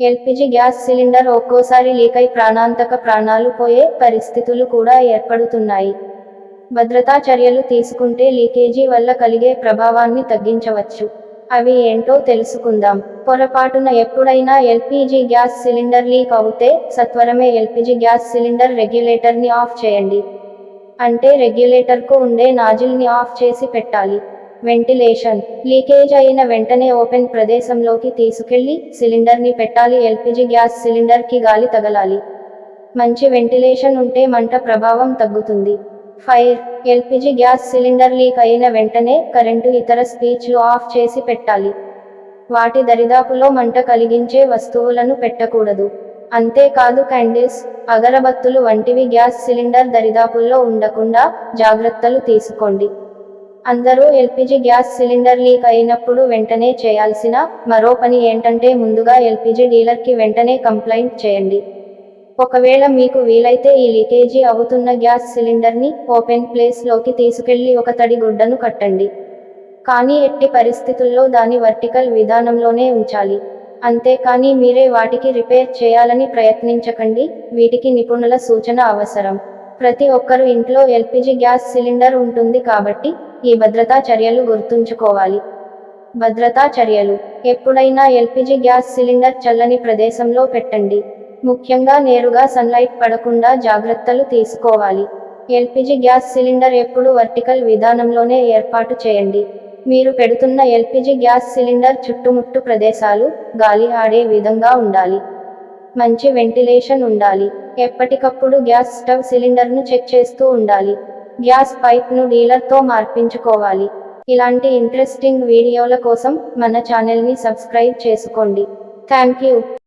LPG gas cylinder ఒక్కోసారి లీకై ప్రాణాంతక ప్రాణాలు పోయే పరిస్థితులు కూడా ఏర్పడుతున్నాయి. భద్రతా చర్యలు తీసుకుంటే లీకేజీ వల్ల కలిగే ప్రభావాన్ని తగ్గించవచ్చు. అవి ఏంటో తెలుసుకుందాం. పొరపాటున ఎప్పుడైనా ఎల్పిజి గ్యాస్ సిలిండర్ లీక్ అవుతే సత్వరమే ఎల్పిజి గ్యాస్ సిలిండర్ రెగ్యులేటర్ని ఆఫ్ చేయండి. అంటే రెగ్యులేటర్కు ఉండే నాజిల్ని ఆఫ్ చేసి పెట్టాలి. వెంటిలేషన్. లీకేజ్ అయిన వెంటనే ఓపెన్ ప్రదేశంలోకి తీసుకెళ్ళి సిలిండర్ని పెట్టాలి. ఎల్పిజి గ్యాస్ సిలిండర్కి గాలి తగలాలి. మంచి వెంటిలేషన్ ఉంటే మంట ప్రభావం తగ్గుతుంది. Fire. LPG gas cylinder leak అయిన వెంటనే కరెంటు ఇతర స్పీచ్లు ఆఫ్ చేసి పెట్టాలి. వాటి దరిదాపులో మంట కలిగించే వస్తువులను పెట్టకూడదు. అంతేకాదు క్యాండిల్స్ అగరబత్తులు వంటివి గ్యాస్ సిలిండర్ దరిదాపుల్లో ఉండకుండా జాగ్రత్తలు తీసుకోండి. అందరూ ఎల్పిజి గ్యాస్ సిలిండర్ లీక్ అయినప్పుడు వెంటనే చేయాల్సిన మరో పని ఏంటంటే ముందుగా ఎల్పిజి డీలర్కి వెంటనే కంప్లైంట్ చేయండి. ఒకవేళ మీకు వీలైతే ఈ లీకేజీ అవుతున్న గ్యాస్ సిలిండర్ని ఓపెన్ ప్లేస్లోకి తీసుకెళ్ళి ఒక తడి గుడ్డను కట్టండి. కానీ ఎట్టి పరిస్థితుల్లో దాని వర్టికల్ విధానంలోనే ఉంచాలి. అంతేకాని మీరే వాటికి రిపేర్ చేయాలని ప్రయత్నించకండి. వీటికి నిపుణుల సూచన అవసరం. ప్రతి ఒక్కరు ఇంట్లో ఎల్పిజి గ్యాస్ సిలిండర్ ఉంటుంది కాబట్టి ఈ భద్రతా చర్యలు గుర్తుంచుకోవాలి. భద్రతా చర్యలు. ఎప్పుడైనా ఎల్పిజి గ్యాస్ సిలిండర్ చల్లని ప్రదేశంలో పెట్టండి. ముఖ్యంగా నేరుగా సన్లైట్ పడకుండా జాగ్రత్తలు తీసుకోవాలి. ఎల్పిజి గ్యాస్ సిలిండర్ ఎప్పుడు వర్టికల్ విధానంలోనే ఏర్పాటు చేయండి. మీరు పెడుతున్న ఎల్పిజి గ్యాస్ సిలిండర్ చుట్టుముట్టు ప్రదేశాలు గాలి ఆడే విధంగా ఉండాలి. మంచి వెంటిలేషన్ ఉండాలి. ఎప్పటికప్పుడు గ్యాస్ స్టవ్ సిలిండర్ను చెక్ చేస్తూ ఉండాలి. గ్యాస్ పైప్ను డీలర్తో మార్పించుకోవాలి. ఇలాంటి ఇంట్రెస్టింగ్ వీడియోల కోసం మన ఛానల్ని సబ్స్క్రైబ్ చేసుకోండి. Thank you